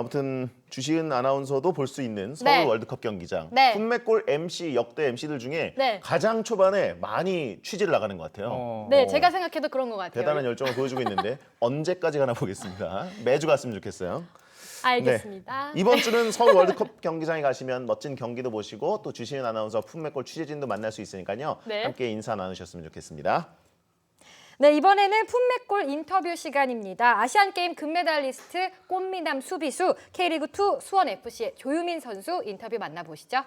아무튼 주시은 아나운서도 볼 수 있는 서울 네. 월드컵 경기장 네. 품맥골 MC 역대 MC들 중에 네. 가장 초반에 많이 취지를 나가는 것 같아요. 어. 네, 제가 생각해도 그런 것 같아요. 대단한 열정을 보여주고 있는데 언제까지 가나 보겠습니다. 매주 갔으면 좋겠어요. 알겠습니다. 네. 이번 주는 서울 월드컵 경기장에 가시면 멋진 경기도 보시고 또 주시은 아나운서 품맥골 취재진도 만날 수 있으니까요. 네. 함께 인사 나누셨으면 좋겠습니다. 네, 이번에는 품맥골 인터뷰 시간입니다. 아시안 게임 금메달리스트 꽃미남 수비수 K리그2 수원 FC의 조유민 선수 인터뷰 만나보시죠.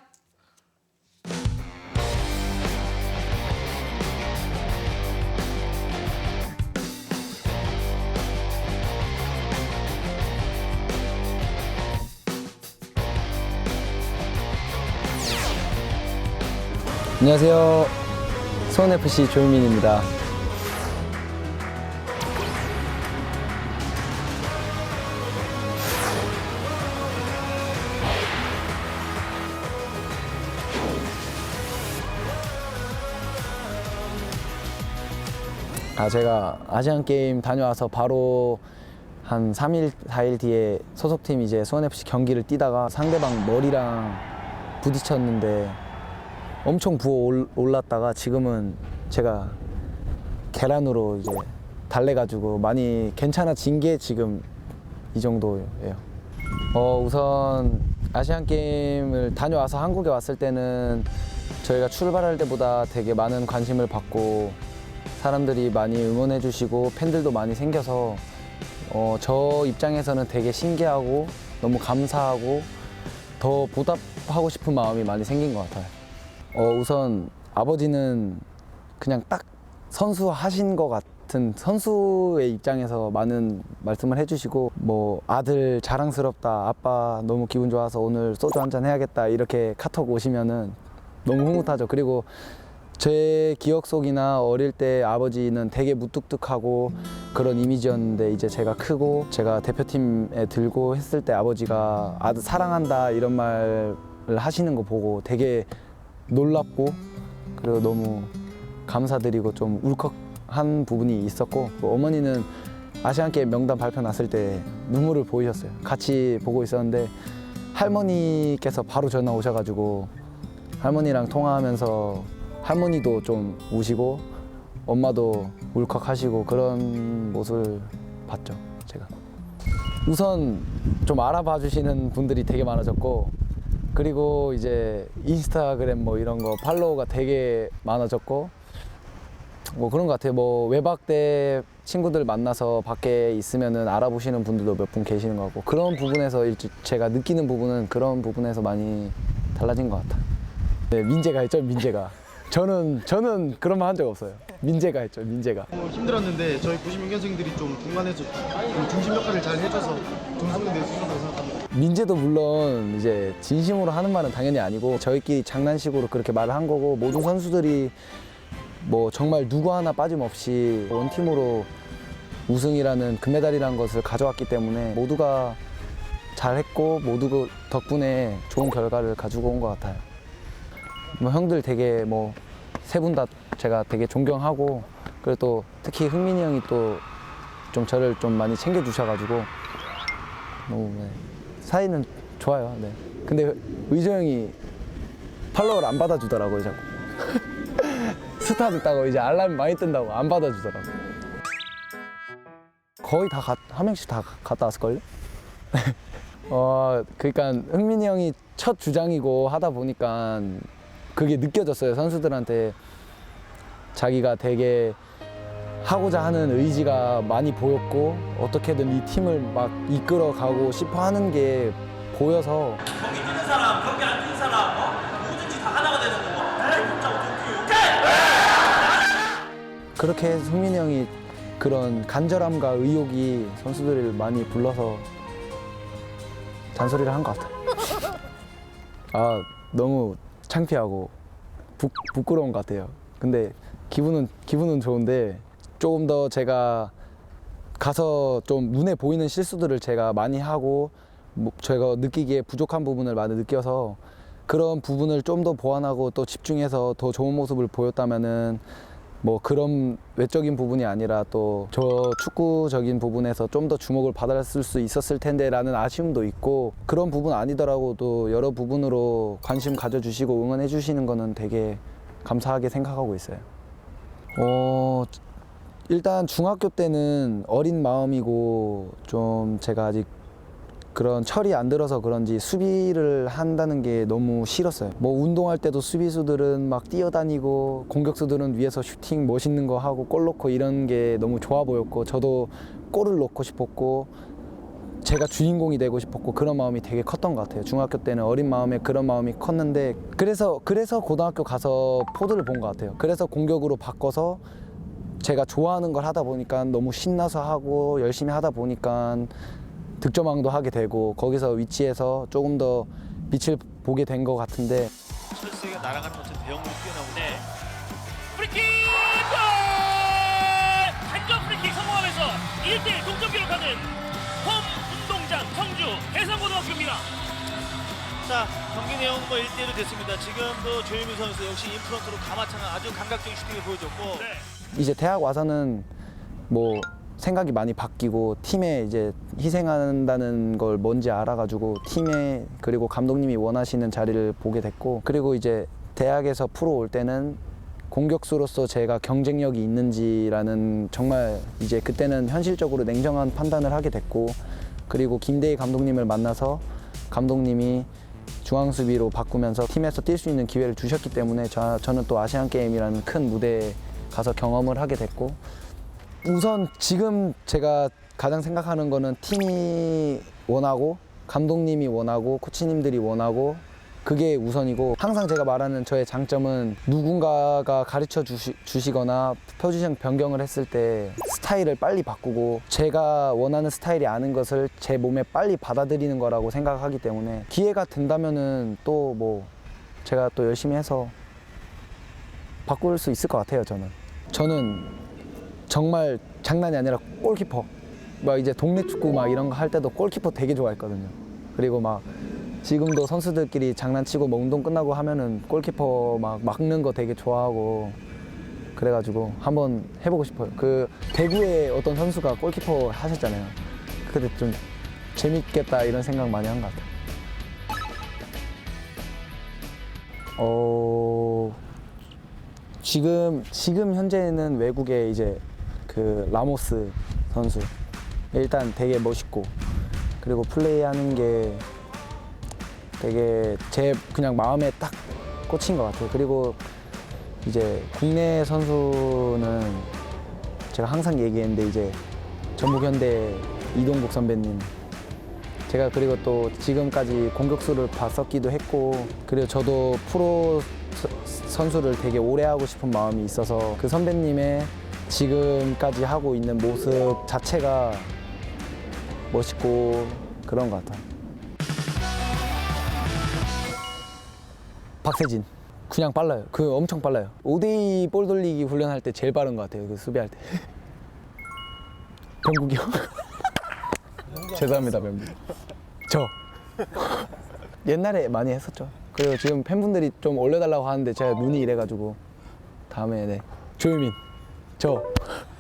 안녕하세요. 수원FC 조유민입니다. 아, 제가 아시안 게임 다녀와서 바로 한 3일, 4일 뒤에 소속팀 이제 수원FC 경기를 뛰다가 상대방 머리랑 부딪혔는데 엄청 부어 올- 올랐다가 지금은 제가 계란으로 이제 달래가지고 많이 괜찮아진 게 지금 이 정도예요. 어, 우선 아시안 게임을 다녀와서 한국에 왔을 때는 저희가 출발할 때보다 되게 많은 관심을 받고 사람들이 많이 응원해 주시고 팬들도 많이 생겨서 어, 저 입장에서는 되게 신기하고 너무 감사하고 더 보답하고 싶은 마음이 많이 생긴 것 같아요. 어, 우선 아버지는 그냥 딱 선수 하신 것 같은 선수의 입장에서 많은 말씀을 해주시고 뭐 아들 자랑스럽다 아빠 너무 기분 좋아서 오늘 소주 한잔 해야겠다 이렇게 카톡 오시면은 너무 흐뭇하죠 그리고 제 기억 속이나 어릴 때 아버지는 되게 무뚝뚝하고 그런 이미지였는데 이제 제가 크고 제가 대표팀에 들고 했을 때 아버지가 아들 사랑한다 이런 말을 하시는 거 보고 되게 놀랍고 그리고 너무 감사드리고 좀 울컥한 부분이 있었고 뭐 어머니는 아시안 게임 명단 발표 났을 때 눈물을 보이셨어요. 같이 보고 있었는데 할머니께서 바로 전화 오셔가지고 할머니랑 통화하면서 할머니도 좀 우시고 엄마도 울컥하시고 그런 모습을 봤죠. 제가 우선 좀 알아봐 주시는 분들이 되게 많아졌고 그리고 이제 인스타그램 뭐 이런 거 팔로워가 되게 많아졌고 뭐 그런 것 같아요. 뭐 외박 때 친구들 만나서 밖에 있으면은 알아보시는 분들도 몇 분 계시는 것 같고 그런 부분에서 제가 느끼는 부분은 그런 부분에서 많이 달라진 것 같아요. 네, 민재가 했죠, 민재가. 저는 저는 그런 말 한 적 없어요. 민재가 했죠, 민재가. 너무 힘들었는데 저희 96년생들이 좀 중간에서 좀 중심 역할을 잘 해줘서 점수를 내주셨다고 생각합니다. 민재도 물론 이제 진심으로 하는 말은 당연히 아니고 저희끼리 장난식으로 그렇게 말을 한 거고 모든 선수들이 뭐 정말 누구 하나 빠짐없이 원팀으로 우승이라는 금메달이라는 것을 가져왔기 때문에 모두가 잘했고 모두 그 덕분에 좋은 결과를 가지고 온 것 같아요. 뭐 형들 되게 뭐 세 분 다 제가 되게 존경하고 그리고 또 특히 흥민이 형이 또 좀 저를 좀 많이 챙겨주셔가지고 너무 네. 사이는 좋아요. 네. 근데 의조 형이 팔로우를 안 받아주더라고요, 자꾸. 스타 됐다고 이제 알람 많이 뜬다고 안 받아주더라고. 거의 다한 명씩 다 갔다 왔을걸요? 어, 그러니까 흥민이 형이 첫 주장이고 하다 보니까 그게 느껴졌어요 선수들한테 자기가 되게 하고자 하는 의지가 많이 보였고 어떻게든 이 팀을 막 이끌어 가고 싶어 하는 게 보여서 경기 뛰는 사람, 경기 안 뛰는 사람, 어? 누구든지 다 하나가 되는 거고. 에이, 진짜 오케이, 오케이. 그렇게 해서 승민이 형이 그런 간절함과 의욕이 선수들을 많이 불러서 잔소리를 한 것 같아요. 아 너무 창피하고 부, 부끄러운 것 같아요. 근데 기분은 기분은 좋은데 조금 더 제가 가서 좀 눈에 보이는 실수들을 제가 많이 하고 뭐 제가 느끼기에 부족한 부분을 많이 느껴서 그런 부분을 좀 더 보완하고 또 집중해서 더 좋은 모습을 보였다면은 뭐 그런 외적인 부분이 아니라 또 저 축구적인 부분에서 좀 더 주목을 받았을 수 있었을 텐데라는 아쉬움도 있고 그런 부분 아니더라고도 여러 부분으로 관심 가져주시고 응원해 주시는 거는 되게 감사하게 생각하고 있어요. 어, 일단 중학교 때는 어린 마음이고 좀 제가 아직 그런 철이 안 들어서 그런지 수비를 한다는 게 너무 싫었어요. 뭐 운동할 때도 수비수들은 막 뛰어다니고 공격수들은 위에서 슈팅 멋있는 거 하고 골 넣고 이런 게 너무 좋아 보였고 저도 골을 넣고 싶었고 제가 주인공이 되고 싶었고 그런 마음이 되게 컸던 것 같아요. 중학교 때는 어린 마음에 그런 마음이 컸는데 그래서 그래서 고등학교 가서 포드를 본 것 같아요. 그래서 공격으로 바꿔서 제가 좋아하는 걸 하다 보니까 너무 신나서 하고 열심히 하다 보니까 득점왕도 하게 되고 거기서 위치에서 조금 더 빛을 보게 된 것 같은데 첼시가 날아가는 것처럼 대형으로 뛰어나오고 네. 프리킥 골! 한점 프리킥 성공하면서 1대1 동점 기록하는 홈 운동장 청주 대성고등학교입니다. 자 경기 내용 뭐 1대1로 됐습니다. 지금도 조유민 선수 역시 인프런트로 가마차는 아주 감각적인 슈팅을 보여줬고 이제 대학 와서는 뭐 생각이 많이 바뀌고 팀에 이제 희생한다는 걸 뭔지 알아가지고 팀에 그리고 감독님이 원하시는 자리를 보게 됐고 그리고 이제 대학에서 프로 올 때는 공격수로서 제가 경쟁력이 있는지라는 정말 이제 그때는 현실적으로 냉정한 판단을 하게 됐고 그리고 김대희 감독님을 만나서 감독님이 중앙 수비로 바꾸면서 팀에서 뛸 수 있는 기회를 주셨기 때문에 저, 저는 또 아시안 게임이라는 큰 무대에 가서 경험을 하게 됐고 우선 지금 제가 가장 생각하는 거는 팀이 원하고 감독님이 원하고 코치님들이 원하고 그게 우선이고 항상 제가 말하는 저의 장점은 누군가가 가르쳐 주시, 주시거나 포지션 변경을 했을 때 스타일을 빨리 바꾸고 제가 원하는 스타일이 아닌 것을 제 몸에 빨리 받아들이는 거라고 생각하기 때문에 기회가 된다면은 또 뭐 제가 또 열심히 해서 바꿀 수 있을 것 같아요 저는. 저는 정말 장난이 아니라 골키퍼. 막 이제 동네 축구 막 이런 거 할 때도 골키퍼 되게 좋아했거든요. 그리고 막 지금도 선수들끼리 장난치고 뭐 운동 끝나고 하면은 골키퍼 막 막는 거 되게 좋아하고 그래가지고 한번 해보고 싶어요. 그 대구에 어떤 선수가 골키퍼 하셨잖아요. 그때 좀 재밌겠다 이런 생각 많이 한 것 같아요. 어 지금 지금 현재는 외국에 이제 그 라모스 선수 일단 되게 멋있고 그리고 플레이하는 게 되게 제 그냥 마음에 딱 꽂힌 것 같아요. 그리고 이제 국내 선수는 제가 항상 얘기했는데 이제 전북현대 이동국 선배님 제가 그리고 또 지금까지 공격수를 봤었기도 했고 그리고 저도 프로 서- 선수를 되게 오래 하고 싶은 마음이 있어서 그 선배님의 지금까지 하고 있는 모습 자체가 멋있고 그런 것 같아요. 박세진 그냥 빨라요. 그 엄청 빨라요. 5대2 볼 돌리기 훈련할 때 제일 빠른 것 같아요. 그 수비할 때. 병국이 형. 죄송합니다, 병국. 저. 옛날에 많이 했었죠. 그리고 지금 팬분들이 좀 올려달라고 하는데 제가 눈이 이래가지고 다음에 네. 조유민. 저.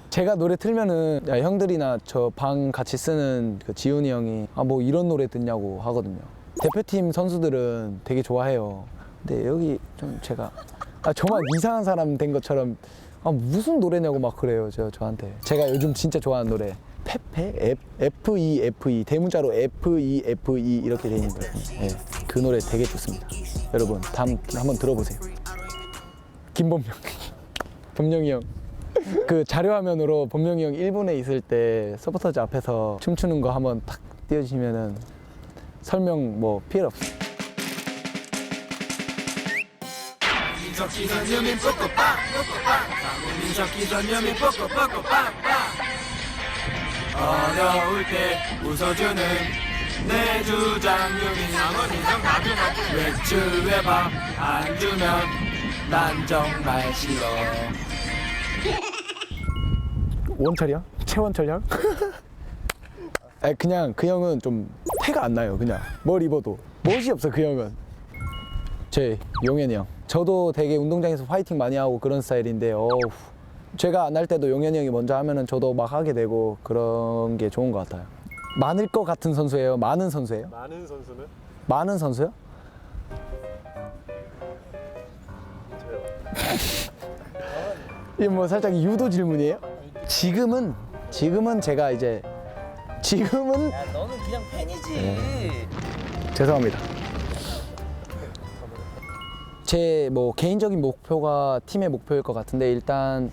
제가 노래 틀면은 야, 형들이나 저 방 같이 쓰는 그 지훈이 형이 아 뭐 이런 노래 듣냐고 하거든요. 대표팀 선수들은 되게 좋아해요. 근데 여기 좀 제가 아 저만 이상한 사람 된 것처럼 아 무슨 노래냐고 막 그래요 저 저한테. 제가 요즘 진짜 좋아하는 노래 페페 F E F E 대문자로 F E F E 이렇게 돼 있는 거예요. 예, 그 노래 되게 좋습니다. 여러분 다음 한번 들어보세요. 김범용, 범용이 형. 그 자료 화면으로 범용이 형 일본에 있을 때 서포터즈 앞에서 춤추는 거 한번 탁 띄워주시면은 설명 뭐 필요 없어요. 어려울 때 웃어주는 내 주장 유민 외출해봐 안 주면 난 정말 싫어 원철이야? 최원철 형? 아 그냥 그 형은 좀 태가 안 나요 그냥 뭘 입어도 멋이 없어 그 형은 제 용현이 형 저도 되게 운동장에서 파이팅 많이 하고 그런 스타일인데 어우 제가 안 할 때도 용현이 형이 먼저 하면은 저도 막 하게 되고 그런 게 좋은 것 같아요. 많을 것 같은 선수예요. 많은 선수예요. 많은 선수는 많은 선수요? 이게 뭐 살짝 유도 질문이에요? 지금은 지금은 제가 이제 지금은 너는 그냥 팬이지 죄송합니다. 제 뭐 개인적인 목표가 팀의 목표일 것 같은데 일단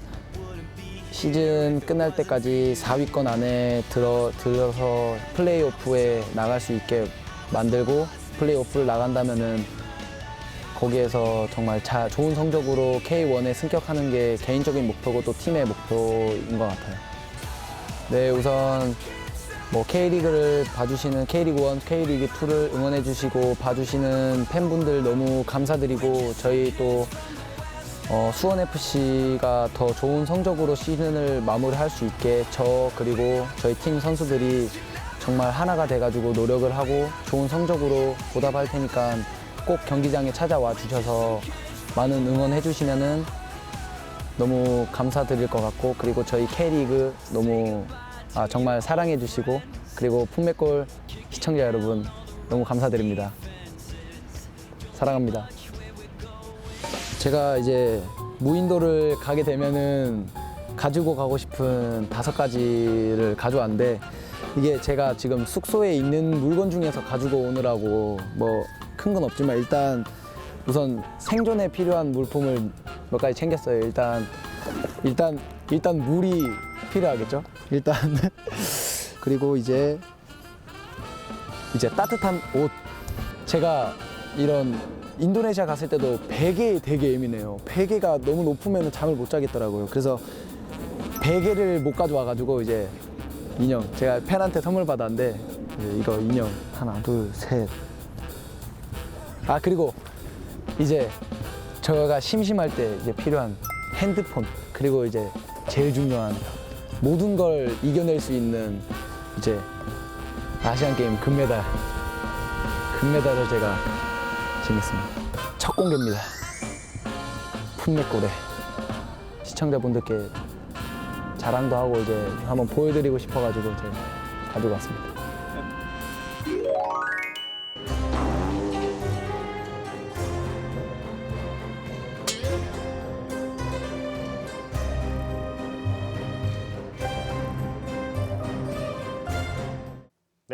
시즌 끝날 때까지 4위권 안에 들어 들어서 플레이오프에 나갈 수 있게 만들고 플레이오프를 나간다면은 거기에서 정말 자, 좋은 성적으로 K1에 승격하는 게 개인적인 목표고 또 팀의 목표인 것 같아요. 네, 우선 뭐 K리그를 봐주시는 K리그 1, K리그 2를 응원해 주시고 봐주시는 팬분들 너무 감사드리고 저희 또 어, 수원 FC가 더 좋은 성적으로 시즌을 마무리할 수 있게 저 그리고 저희 팀 선수들이 정말 하나가 돼가지고 노력을 하고 좋은 성적으로 보답할 테니까 꼭 경기장에 찾아와 주셔서 많은 응원해 주시면은 너무 감사드릴 것 같고 그리고 저희 K리그 너무 아, 정말 사랑해 주시고 그리고 품맥골 시청자 여러분 너무 감사드립니다. 사랑합니다. 제가 이제 무인도를 가게 되면은 가지고 가고 싶은 다섯 가지를 가져왔는데 이게 제가 지금 숙소에 있는 물건 중에서 가지고 오느라고 뭐 큰 건 없지만 일단 우선 생존에 필요한 물품을 몇 가지 챙겼어요. 일단 일단 일단 물이 필요하겠죠. 일단 그리고 이제 이제 따뜻한 옷. 제가 이런 인도네시아 갔을 때도 베개에 되게 예민해요. 베개가 너무 높으면 잠을 못 자겠더라고요. 그래서 베개를 못 가져와가지고 이제 인형 제가 팬한테 선물 받았는데 이거 인형 하나 둘 셋. 아 그리고 이제 저가 심심할 때 이제 필요한 핸드폰 그리고 이제 제일 중요한 모든 걸 이겨낼 수 있는 이제 아시안 게임 금메달 금메달을 제가 챙겼습니다. 첫 공개입니다. 품맥골에 시청자분들께 자랑도 하고 이제 한번 보여드리고 싶어가지고 제가 가지고 왔습니다.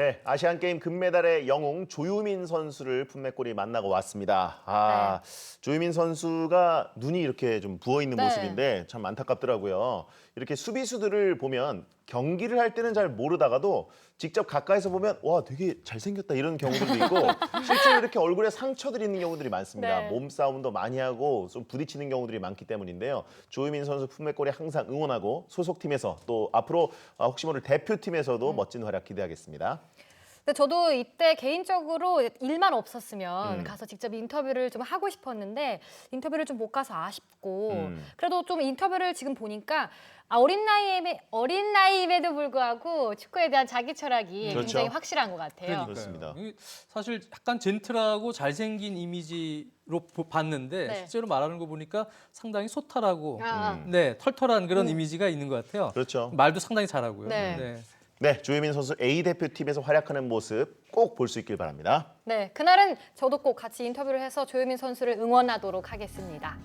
네, 아시안 게임 금메달의 영웅 조유민 선수를 품맥골이 만나고 왔습니다. 아, 조유민 선수가 눈이 이렇게 좀 부어 있는 네. 모습인데 참 안타깝더라고요. 이렇게 수비수들을 보면 경기를 할 때는 잘 모르다가도 직접 가까이서 보면 와 되게 잘생겼다 이런 경우들도 있고 실제로 이렇게 얼굴에 상처들이 있는 경우들이 많습니다. 네. 몸싸움도 많이 하고 좀 부딪히는 경우들이 많기 때문인데요. 조유민 선수 품맥골이 항상 응원하고 소속팀에서 또 앞으로 아, 혹시 모를 대표팀에서도 음. 멋진 활약 기대하겠습니다. 근데 저도 이때 개인적으로 일만 없었으면 음. 가서 직접 인터뷰를 좀 하고 싶었는데 인터뷰를 좀 못 가서 아쉽고 음. 그래도 좀 인터뷰를 지금 보니까 아, 어린 나이에 어린 나이임에도 불구하고 축구에 대한 자기 철학이 그렇죠. 굉장히 확실한 것 같아요. 그렇습니다. 사실 약간 젠틀하고 잘생긴 이미지로 보- 봤는데 네. 실제로 말하는 거 보니까 상당히 소탈하고 아, 음. 네 털털한 그런 이미지가 있는 것 같아요. 그렇죠. 말도 상당히 잘하고요. 네. 네, 조유민 선수 A 대표팀에서 활약하는 모습 꼭 볼 수 있길 바랍니다. 네, 그날은 저도 꼭 같이 인터뷰를 해서 조유민 선수를 응원하도록 하겠습니다.